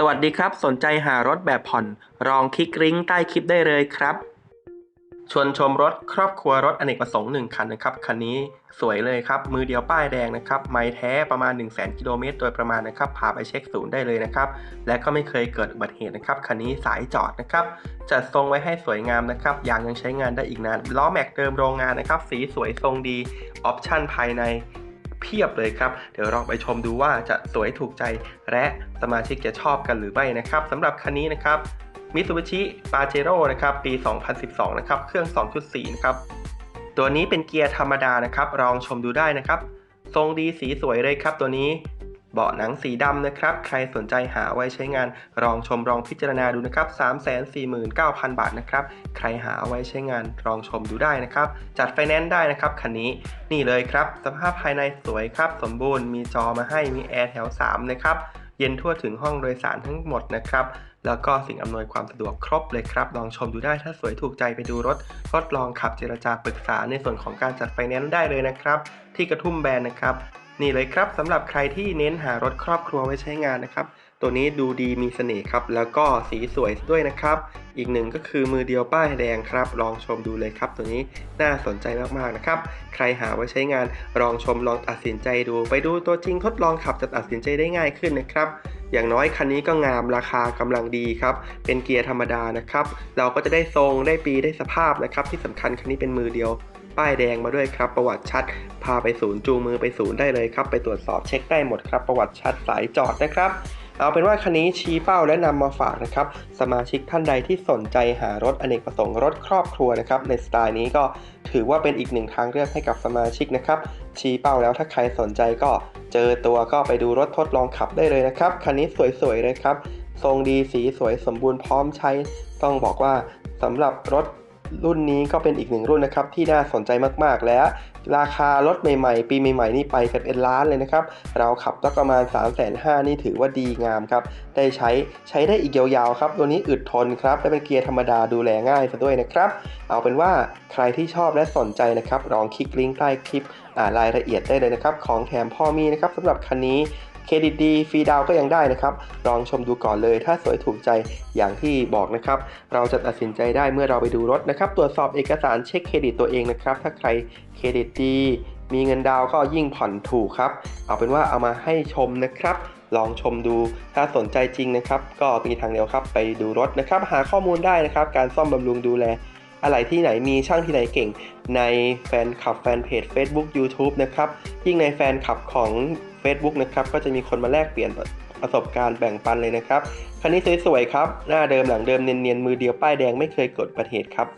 สวัสดีครับ สนใจหารถแบบผ่อนลองคลิกลิงก์ใต้คลิปได้เลยครับ ชวนชมรถครอบครัวรถอเนกประสงค์1คันนะครับ คันนี้สวยเลยครับ มือเดียวป้ายแดงนะครับ ไม้แท้ประมาณ 1 0 0 0 0 0กิโลเมตรโดยประมาณนะครับพาไปเช็คศูนย์ได้เลยนะครับ และก็ไม่เคยเกิดอุบัติเหตุนะครับ คันนี้สายจอดนะครับ จัดทรงไว้ให้สวยงามนะครับ ยางยังใช้งานได้อีกนาน ล้อแม็กเดิมโรงงานนะครับ สีสวยทรงดี ออปชั่นภายใน เพียบเลยครับ เดี๋ยวลองไปชมดูว่าจะสวยถูกใจและสมาชิกจะชอบกันหรือไม่นะครับสำหรับคันนี้นะครับมิตซูบิชิปาเจโร่นะครับปี 2012 นะครับ เครื่อง 2.4 นะครับ ตัวนี้เป็นเกียร์ธรรมดานะครับลองชมดูได้นะครับ ทรงดีสีสวยเลยครับตัวนี้ เบาะหนังสีดำนะครับ ใครสนใจหาไว้ใช้งานลองชมลองพิจารณาดูนะครับ 349,000 บาทนะครับ ใครหาไว้ใช้งานลองชมดูได้นะครับ จัดไฟแนนซ์ได้นะครับคันนี้นี่เลยครับ สภาพภายในสวยครับ สมบูรณ์มีจอมาให้มีแอร์แถว3นะครับเย็นทั่วถึงห้องโดยสารทั้งหมดนะครับ แล้วก็สิ่งอำนวยความสะดวกครบเลยครับ ลองชมดูได้ถ้าสวยถูกใจไปดูรถทดลองขับเจรจาปรึกษาในส่วนของการจัดไฟแนนซ์ได้เลยนะครับ ที่กระทุ่มแบรนด์นะครับ นี่เลยครับสำหรับใครที่เน้นหารถครอบครัวไว้ใช้งานนะครับ ตัวนี้ดูดีมีเสน่ห์ครับ แล้วก็สีสวยด้วยนะครับ อีกหนึ่งก็คือมือเดียวป้ายแดงครับ ลองชมดูเลยครับ ตัวนี้น่าสนใจมากๆนะครับ ใครหาไว้ใช้งานลองชมลองตัดสินใจดู ไปดูตัวจริงทดลองขับจะตัดสินใจได้ง่ายขึ้นนะครับอย่างน้อยคันนี้ก็งามราคากำลังดีครับ เป็นเกียร์ธรรมดานะครับ เราก็จะได้ทรงได้ปีได้สภาพนะครับ ที่สำคัญคันนี้เป็นมือเดียว ป้ายแดงมาด้วยครับ ประวัติชัด พาไปศูนย์จูงมือไปศูนย์ได้เลยครับ ไปตรวจสอบเช็คได้หมดครับ ประวัติชัดสายจอดนะครับเอาเป็นว่าคันนี้ชี้เป้าและนำมาฝากนะครับ สมาชิกท่านใดที่สนใจหารถอเนกประสงค์รถครอบครัวนะครับ ในสไตล์นี้ก็ถือว่าเป็นอีกหนึ่งทางเลือกให้กับสมาชิกนะครับ ชี้เป้าแล้วถ้าใครสนใจก็เจอตัวก็ไปดูรถทดลองขับได้เลยนะครับ คันนี้สวยๆเลยครับ ทรงดีสีสวยสมบูรณ์พร้อมใช้ ต้องบอกว่าสำหรับรถ รุ่นนี้ก็เป็นอีกหนึ่งรุ่นนะครับที่น่าสนใจมากๆ และราคารถใหม่ๆ ปีใหม่ๆ นี่ไปกันเป็นล้านเลยนะครับ เราขับสักประมาณ 3 5 0 0 0นี่ถือว่าดีงามครับ ได้ใช้ใช้ได้อีกยาวๆครับ ตัวนี้อึดทนครับ และเป็นเกียร์ธรรมดาดูแลง่ายซะด้วยนะครับ เอาเป็นว่าใครที่ชอบและสนใจนะครับลองคลิกลิงก์ใต้คลิปอ่ารายละเอียดได้เลยนะครับ ของแถมพ่อมีนะครับสำหรับคันนี้ เครดิตดีฟรีดาวก็ยังได้นะครับ ลองชมดูก่อนเลย ถ้าสวยถูกใจอย่างที่บอกนะครับ เราจะตัดสินใจได้เมื่อเราไปดูรถนะครับ ตรวจสอบเอกสารเช็คเครดิตตัวเองนะครับ ถ้าใครเครดิตดีมีเงินดาวก็ยิ่งผ่อนถูกครับ เอาเป็นว่าเอามาให้ชมนะครับ ลองชมดู ถ้าสนใจจริงนะครับ ก็มีทางเดียวครับ ไปดูรถนะครับ หาข้อมูลได้นะครับ การซ่อมบำรุงดูแล อะไรที่ไหนมีช่างที่ไหนเก่ง ในแฟนคลับแฟนเพจ Facebook YouTube นะครับยิ่งในแฟนคลับของ Facebook นะครับก็จะมีคนมาแลกเปลี่ยนประสบการณ์แบ่งปันเลยนะครับคันนี้สวยๆครับ หน้าเดิมหลังเดิมเนียนๆมือเดียวป้ายแดงไม่เคยเกิดอุบัติเหตุครับ